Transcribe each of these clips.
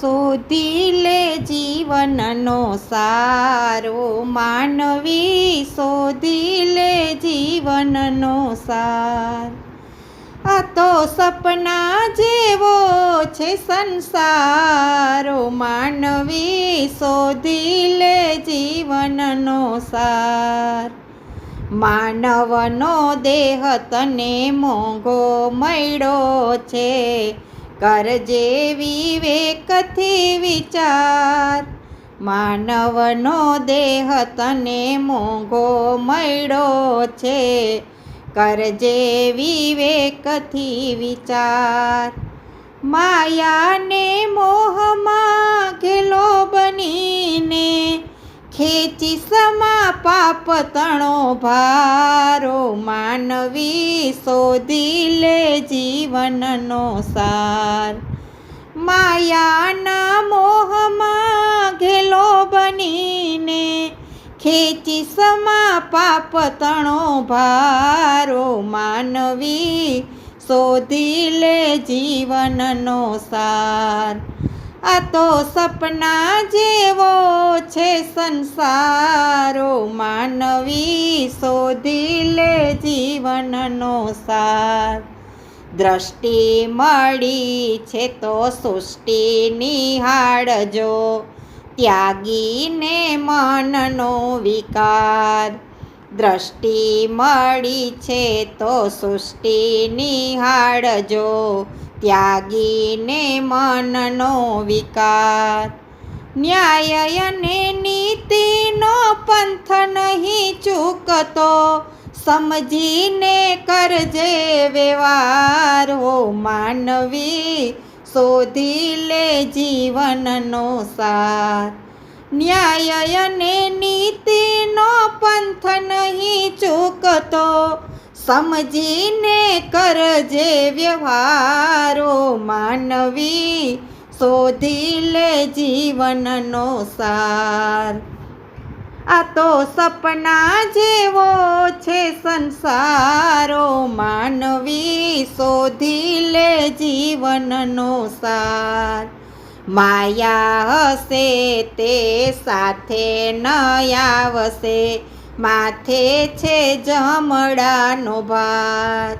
શોધી લે જીવનનો સારો માનવી શોધી લે જીવનનો સાર. આ તો સપના જેવો છે સંસારો, માનવી શોધી લે જીવનનો સાર. માનવનો દેહ તને મોંઘો મળ્યો છે કરજે વિવેકથી વિચાર. માનવનો દેહ તને મોંઘો મળ્યો છે. કરજે વિવેકથી વિચાર. માયાને મોહમાં ઘેલો બનીને ખેંચી સમા પાપ તણો ભારો માનવી શોધી લે જીવનનો સાર. માયાના મોહમાં ઘેલો બનીને ખેંચી સમા પાપ તણો ભારો માનવી શોધી લે જીવનનો સાર. આ તો સપના જેવો છે સંસારો. માનવી શોધી લે જીવનનો સાર. દ્રષ્ટિ મળી છે તો સૃષ્ટિ નિહાળજો. ત્યાગીને મનનો વિકાર. દ્રષ્ટિ મળી છે તો સૃષ્ટિ નિહાળજો. ત્યાગીને મનનો વિકાર. ન્યાય અને નીતિનો પંથ નહીં ચૂકતો. સમજીને કરજે વ્યવહાર. હો માનવી, શોધી લે જીવનનો સાર. ન્યાય અને નીતિનો પંથ નહીં ચૂકતો. સમજીને કરજે વ્યવહારો માનવી, શોધી લે જીવનનો સાર. આ તો સપના જેવો છે સંસારો, માનવી, શોધી લે જીવનનો સાર. માયા હશે તે સાથે ન આવશે માથે છે જમડાનો ભાર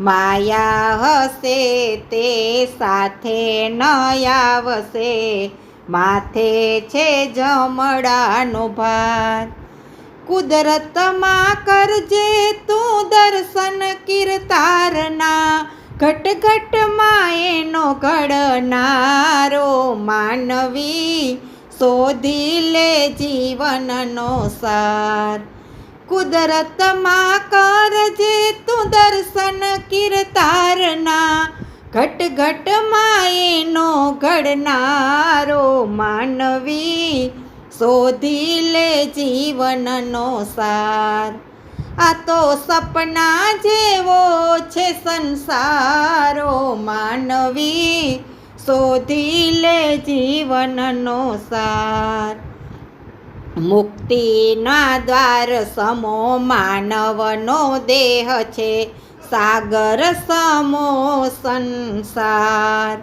માયા હશે તે સાથે ન આવશે. માથે છે જમડાનો ભાર કુદરતમાં કરજે તું દર્શન કીર્તારના. ઘટ ઘટમાં એનો ઘડનારો માનવી શોધી લે જીવનનો સાર. કુદરતમાં કરજે તું દર્શન કીર્તારના ઘટ ઘટમાં એનો ઘડનારો માનવી શોધી લે જીવનનો સાર. આ તો સપના જેવો છે સંસારો માનવી શોધી લે જીવનનો સાર. મુક્તિના દ્વાર સમો માનવનો દેહ છે. સાગર સમો સંસાર.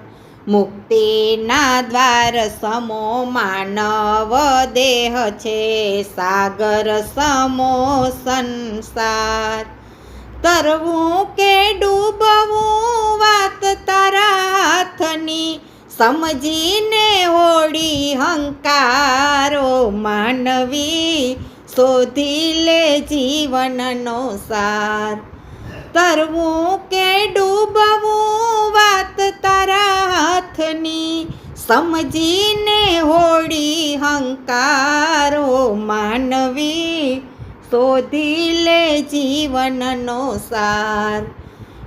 મુક્તિના દ્વાર સમો માનવ દેહ છે. સાગર સમો સંસાર. તરવું કે ડૂબવું વાત સમજીને હોડી હંકારો માનવી શોધી લે જીવનનો સાર. તરવું કે ડૂબવું વાત તારા હાથની. સમજીને હોડી હંકારો માનવી શોધી લે જીવનનો સાર.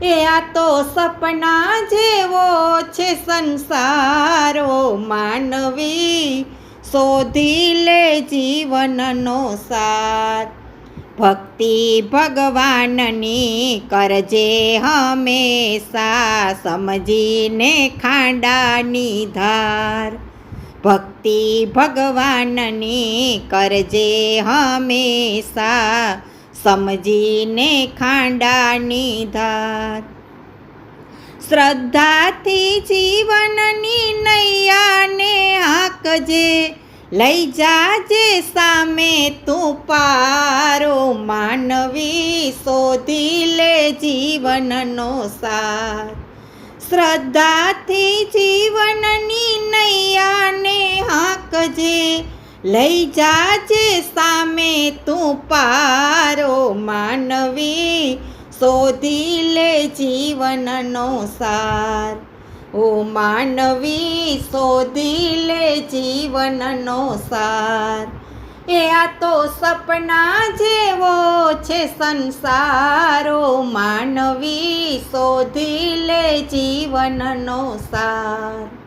એ આ તો સપના જેવો છે સંસારો માનવી. શોધી લે જીવનનો સાર. ભક્તિ ભગવાનની કરજે હંમેશા સમજીને ખાંડાની ધાર. ભક્તિ ભગવાનની કરજે હંમેશા સમજીને ખાંડાની ધાર. શ્રદ્ધાથી જીવનની નૈયાને હાકજે, લઈ જાજે સામે તું પારો, માનવી શોધી લે જીવનનો સાર. શ્રદ્ધાથી જીવનની નૈયાને હાકજે લઈ જાજે સામે તું પારો માનવી, શોધી લે જીવનનો સાર. ઓ માનવી, શોધી લે જીવનનો સાર. એ આ તો સપના જેવો છે સંસારો. માનવી, શોધી લે જીવનનો સાર.